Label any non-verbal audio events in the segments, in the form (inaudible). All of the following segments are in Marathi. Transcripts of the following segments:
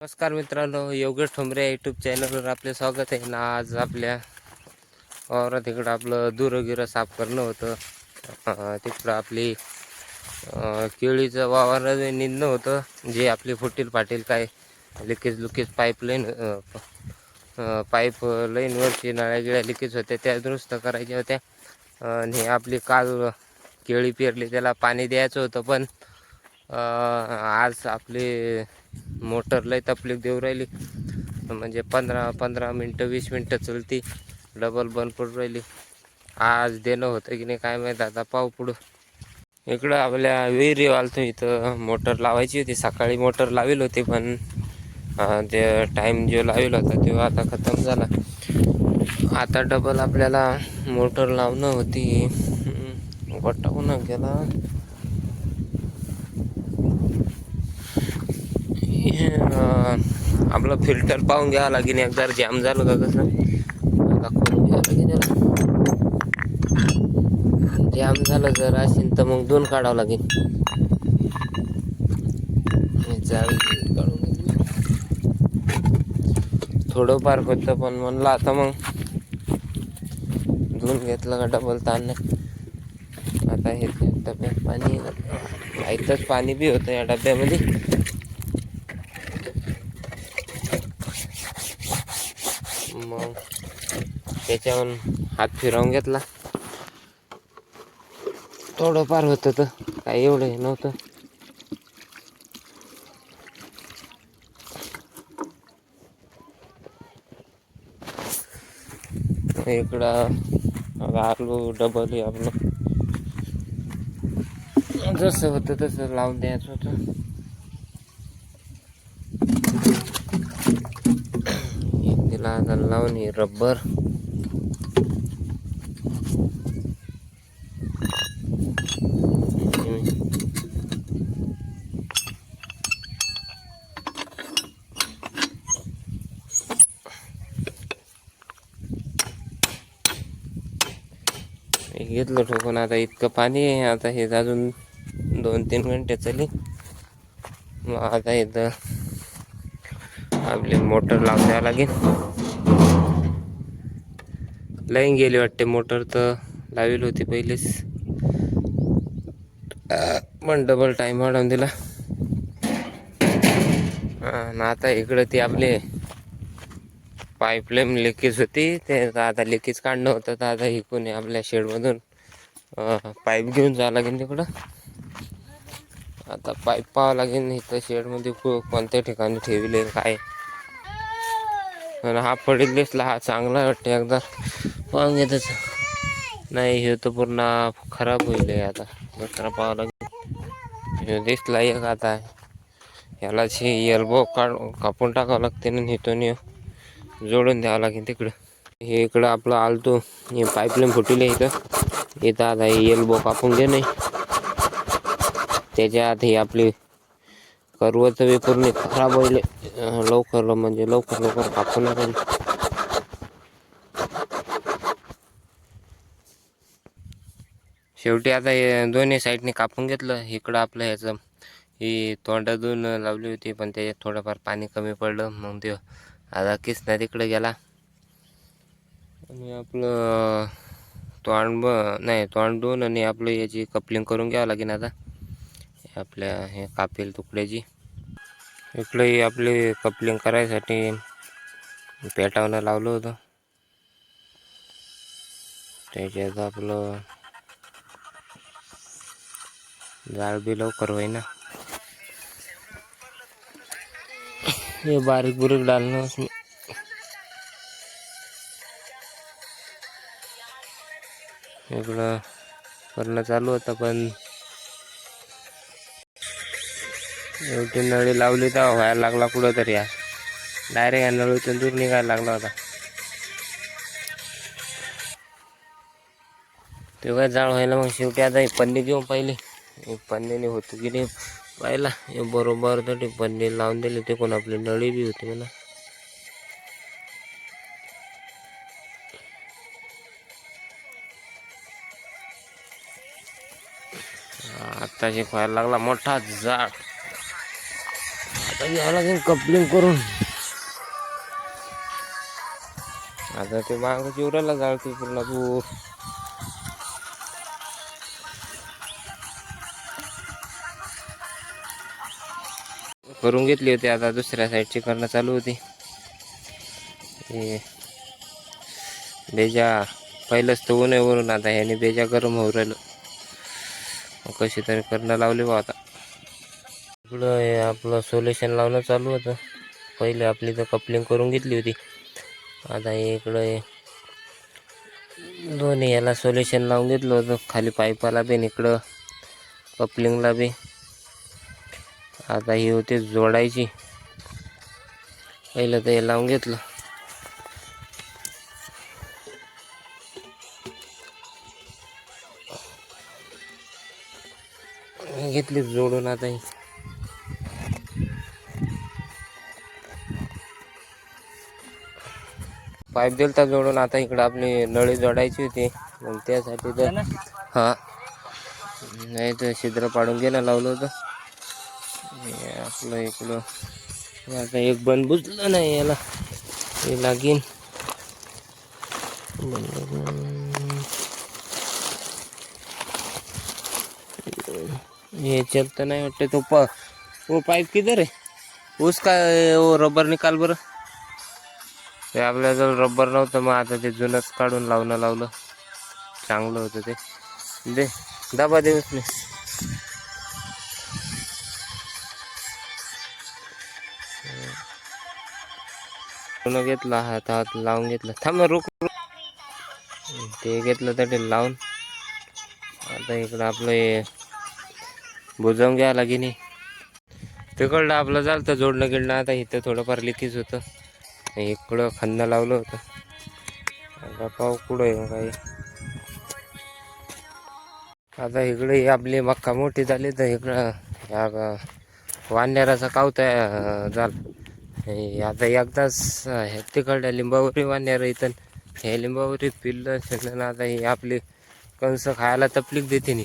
नमस्कार मित्रांनो योगेश ठोंबरे यूट्यूब चॅनलवर आपले स्वागत आहे. ना आज आपल्या वावरात इकडं आपलं दुरगिरं साफ करणं होतं. तिकडं आपली केळीचं वावर निंदणं होतं जे आपली फुटील फाटील काय लिकेज लुकेज पाईपलाईन पाईप लाईनवरची नळ्या गिळ्या लिकेज होत्या त्या दुरुस्त करायच्या होत्या. आणि आपली काल केळी पेरली त्याला पाणी द्यायचं होतं पण आज आपली मोटर लय तकलीफ देऊ राहिली. म्हणजे पंधरा पंधरा मिनटं वीस मिनटं चलती. डबल बंद पडून राहिली. आज देणं होतं की नाही काय माहीत आता पाहू पुढं. इकडं आपल्या विहिरी वालतो इथं मोटर लावायची होती. सकाळी मोटर लावेल होती पण ते टाईम जो लावेल होता तो आता खतम झाला. आता डबल आपल्याला मोटर लावणं होती. वटावून गेला (laughs) आपलं फिल्टर पाहून घ्यावं लागेल एकदा जाम झालं का कसं? आता घ्यावं लागेल याला. जाम झालं जर असेल तर मग दोन काढावं लागेल. हे जाळी काढून थोडंफार होतं पण म्हणलं आता मग. धुवून घेतलं का डबल ताण नाही आता हे डब्यात पाणी इथंच पाणी बी होतं या डब्यामध्ये मग त्याच्यावर हात फिरवून घेतला. थोडंफार होतं तर काही एवढं नव्हतं. इकडं आलू डबल आपलं जसं होतं तसं लावून द्यायचं होतं. तिला लावून हे घेतलं ठोकून आता इतकं पाणी आहे आता हे अजून दोन तीन घंटे चली. मग आता इथं आपली मोटर लावून द्यावं लागेल. लाईन गेली वाटते मोटर तर लावेल होती पहिलेच. पण डबल टाईम वाढवून दिला. ना आता इकडं ती आपले पाईपलाईन लिकेज होती ते आता लिकेज काढणं होतं तर आता इकून आपल्या शेडमधून पाईप घेऊन जावं लागेल तिकडं. आता पाईप पाहावं लागेल इथं शेडमध्ये कोणत्या ठिकाणी ठेवले काय. आणि हा पडेल दिसला हा चांगला वाटते एकदा. पाहून घेतच नाही हे तर पूर्ण खराब होईल आता. दुसरा पाहावं लागेल. हे दिसला एक आता. याला एल्बो काढ कापून टाकावं लागते ना हिथून जोडून द्यावं लागेल तिकडं. हे इकडं आपलं आलतो. हे पाईपलाईन फुटले इथं. इथं आता हे एल्बो कापून घे नाही त्याच्या आत ही आपली कर्वचं बी पूर्ण खराब होईल. लवकर म्हणजे लवकर लवकर कापून शेवटी आता हे दोन्ही साईडने कापून घेतलं. इकडं आपलं ह्याचं ही तोंडातून लावली होती पण त्याच्यात थोडंफार पाणी कमी पडलं. मग ते आता किसना तिकडे गेला. आणि आपलं तोंड ब नाही दोन आणि आपलं याची कपलिंग करून घ्यावं लागेल आता. आपल्या हे कापेल तुकड्याची. इकडंही आपले आपली कपलिंग करायसाठी पेटावणं लावलं होतं. त्याच्यात आपलं जाळ बी लवकर होईना. हे बारीक बुरीक डालणं इकडं करणं चालू होतं पण एवढी नळी लावली तर व्हायला लागला कुठं तरी या डायरेक्ट या नळीतून दूर निघायला लागला होता. तेव्हा जाळ व्हायला मग शेवटी आता हे पन्नी घेऊन पाहिली. पन्नीने होतो की नाही पाहिला. हे बरोबर तर ते पन्नी लावून दिली ते कोण आपली नळी बी होती म्हणा. आत्ताशी व्हायला लागला मोठा जाळ आता घ्यावं लागेल कपलिंग करून. आता ते माग चिवराला जाळते पूर्ण तू करून घेतली होती आता दुसऱ्या साईडची करणं चालू होती. बेजा पहिलंच तर ऊन वरून आता ह्याने बेजा गरम होऊ राहिलं. कशी तरी करणं लावली बा आता. इकडं हे आपलं सोल्युशन लावणं चालू होतं. पहिले आपली तर कपलिंग करून घेतली होती. आता इकडं हे दोन्ही याला सोल्युशन लावून घेतलं होतं. खाली पाईपाला बी इकडं कपलिंगला बी. आता ही होती जोडायची. पहिलं तर हे लावून घेतलं. घेतली जोडून आता ही. पाईप दिलता जोडून आता इकडं आपली नळी जोडायची होती. मग त्यासाठी तर हा. नाही तर छिद्र पाडून घेणं लावलं होतं. आपलं इकडं आता एक बंद बुजलं नाही याला. हे लागीन. याच्यात तर नाही वाटते तो प वो पाईप किधर आहे? काय ओ रबर निकाल बरं. ते आपल्याजवळ रबर नव्हतं मग आता ते जुनंच काढून लावणं लावलं. चांगलं होतं ते. दे दाबा दे उसने. घेतला हात हात लावून घेतला. थांब रुक रुक. ते घेतलं तर ते लावून. आता इकडं आपलं हे बुजवून घ्यावं लागेल नाही तिकडलं आपलं झालं तर जोडणं गिडणं आता इथं थोडंफार लिकेज होतं. इकडं खन्न लावलं होतं. आता पाव कुठं आहे काही आता इकडे आपली मक्का मोठी झाली तर इकडं या ग- वानेराचा झाला. हे आता एकदाच हे तिकडल्या लिंबावरी वानेर इथं. हे लिंबावरी पिल्लं शिरलं आता ही आपली कंस खायला तपलीक देते नी.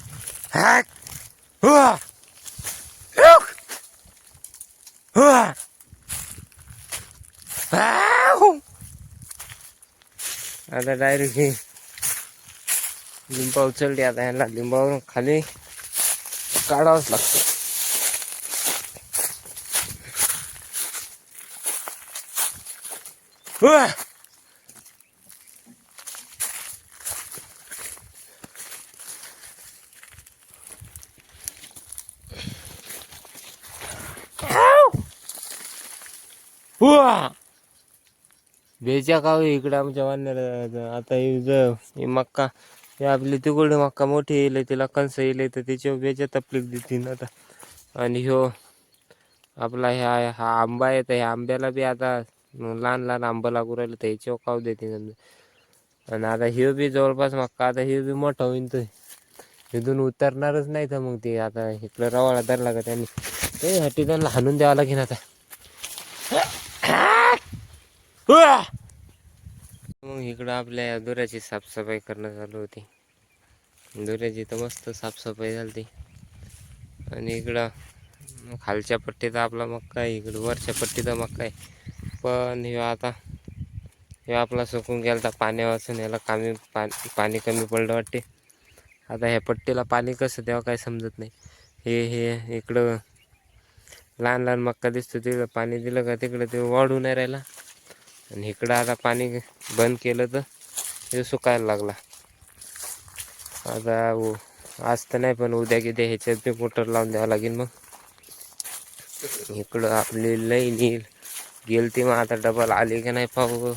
आता डायरेक्ट हे लिंबा उचलली आता ह्याला लिंबावरून खाली काढावंच लागतं Ugh! हुआ! बेच्या गाव हो इकडं आमच्या वानर आता ही ज- ही मक्का हे आपली तिकडे मक्का मोठी येईल तिला कंस येईल तर त्याच्यावर बेच्या तपलीक देतील आता. आणि ह्यो आपला ह्या हा आंबा आहे तर ह्या आंब्याला बी आता लहान लहान आंबा लागू राहिलं तर ह्याच्यावर काव देते आणि आता ह्यो बी जवळपास मक्का आता ह्यो बी मोठा होईन तर इथून उतरणारच नाही तर मग ते आता इकडं रवाळा धरला का त्यांनी. ते हट्टी त्यांना हाणून द्यावं लागेल आता. मग इकडं आपल्या या दोऱ्याची साफसफाई करणं चालू होती. दोऱ्याची तर मस्त साफसफाई झाली आणि इकडं मग खालच्या पट्टीत आपला मक्का आहे इकडं वरच्या पट्टीत मक्का आहे. पण हे आता हे आपला सुकून गेला तर पाण्या वाचून याला कमी पाणी पाणी कमी पडलं वाटते. आता ह्या पट्टीला पाणी कसं तेव्हा काय समजत नाही. हे हे इकडं लहान लहान मक्का दिसतो तिकडं पाणी दिलं का तिकडं ते वाढू नाही राहिला. आणि इकडं आता पाणी बंद केलं तर हे सुकायला लागला. आता उ- आज तर नाही पण उद्या किती ह्याच्यात बी मोटर लावून द्यावं लागेल मग. इकडं आपली लईन येईल गेल ती मग आता डबल आली का नाही पाहू.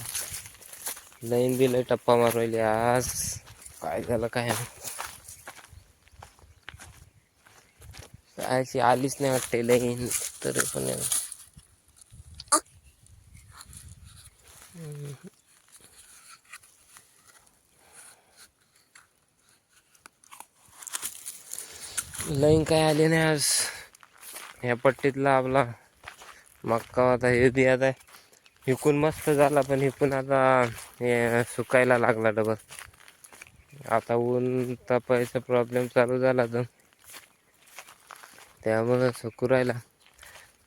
लईन बी लई टप्पा मारवली आज. काय झालं काय आलीच नाही वाटते लईन तरी पण लाईन काय आली नाही आज. ह्या पट्टीतला आपला मक्का आता हे बी आता हिकून मस्त झाला पण हिकून आता हे सुकायला लागला डबल आता ऊन तापायचा प्रॉब्लेम चालू झाला तर त्यामुळं सुकू राहिला.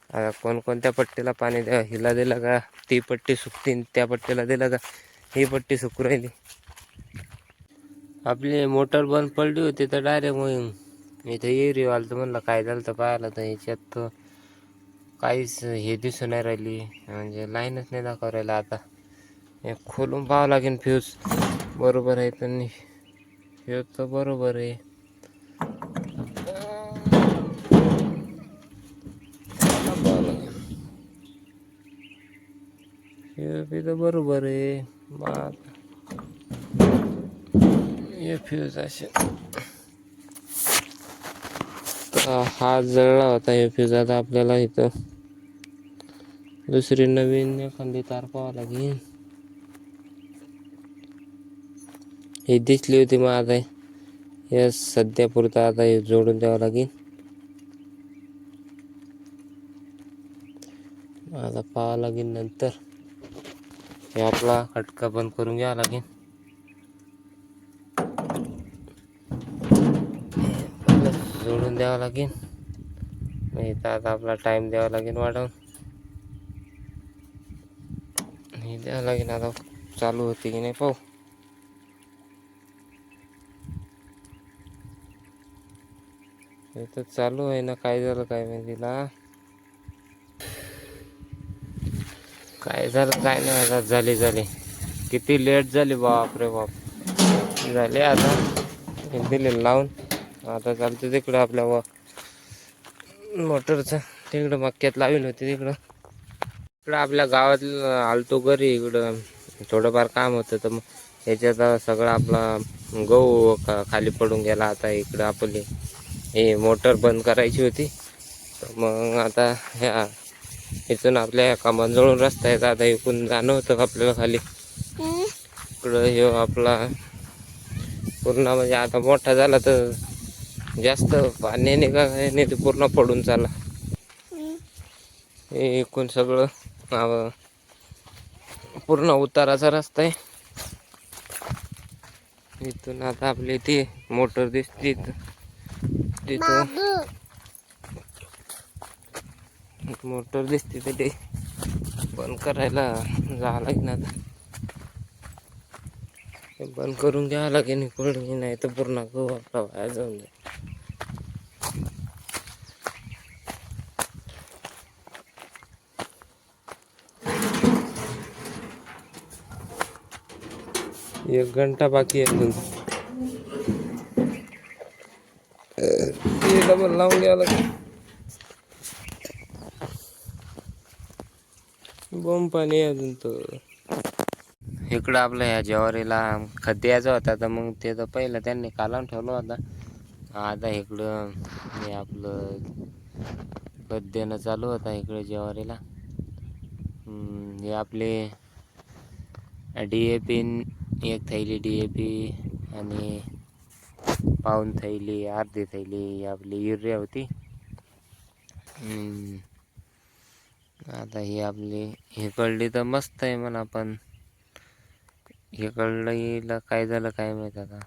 आता कोणकोणत्या पट्टीला पाणी द्या हिला दिलं का? ती पट्टी सुकती त्या पट्टीला दिलं का? ही पट्टी सुकू राहिली. आपली मोटर बंद पडली होती तर डायरेक्ट मी इथं एरी आलं तर म्हणलं काय झालं तर पाहिलं तर याच्यात तर काहीच हे दिसून नाही राहिली. म्हणजे लाईनच नाही दाखवा राहिला आता. हे खोलून पाहावं लागेल फ्यूज बरोबर आहे तर फ्यूज तर बरोबर आहे. फ्यूज तर बरोबर आहे. हे फ्यूज असे हा जळला होता हे फ्यूज आता आपल्याला इथं दुसरी नवीन एखादी तार पाहावं लागेल. ही दिसली होती मग आता हे सध्या पुरता आता हे जोडून द्यावं लागेल. आता पाहावं लागेल नंतर. हे आपला खटका बंद करून घ्यावा लागेल. जोडून द्यावं लागेल. मग इथं आता आपला टाईम द्यावा लागेल वाढवून. हे द्यावं लागेल आता. चालू होते की नाही पाहू. हे तर चालू आहे ना काय झालं काय माहिती तिला काय झालं काय नाही आता झाली झाली. किती लेट झाली बाप रे बाप. झाले आता. दिले लावून. आता चालतं तिकडं आपल्या व मोटरचं. तिकडं मक्क्यात लावेल होते तिकडं. इकडं आपल्या गावात आलतो घरी इकडं थोडंफार काम होतं तर मग याच्यात सगळं आपला गहू खाली पडून गेला आता इकडं आपली. हे मोटर बंद करायची होती. तर मग आता ह्या इथून आपल्या कामांजवळून रस्ता तर आता इकडून जाणं होतं आपल्याला खाली. इकडं हे आपला पूर्ण म्हणजे आता मोठा झाला तर जास्त पाण्याने का नाही ते पूर्ण पडून चाला. हे एकूण सगळं पूर्ण उताराचा रस्ता आहे. इथून आता आपली ती मोटर दिसते तिथं मोटर दिसते तिथे ते बंद करायला जावं लागेल आता. बंद करून घ्यावं लागेल इकडून नाही तर पूर्ण गहू आपला वाया जाऊन जाईल. एक घंटा बाकी आहे अजून. ते डबल लावून घ्यावं लागेल. बोंब पाणी अजून तर. इकडं आपलं ह्या ज्वारीला खत द्यायचा होता तर मग ते तर पहिलं त्यांनी कालावून ठेवलं होता. आता इकडं हे आपलं खत देणं चालू होतं इकडे ज्वारीला. हे आपले डी ए पी एक थैली डी ए पी आणि पाऊन थैली अर्धी थैली ही आपली युरिया होती. आता ही आपली हिकडली तर मस्त आहे म्हणा पण हे काय झालं काय माहीत आता.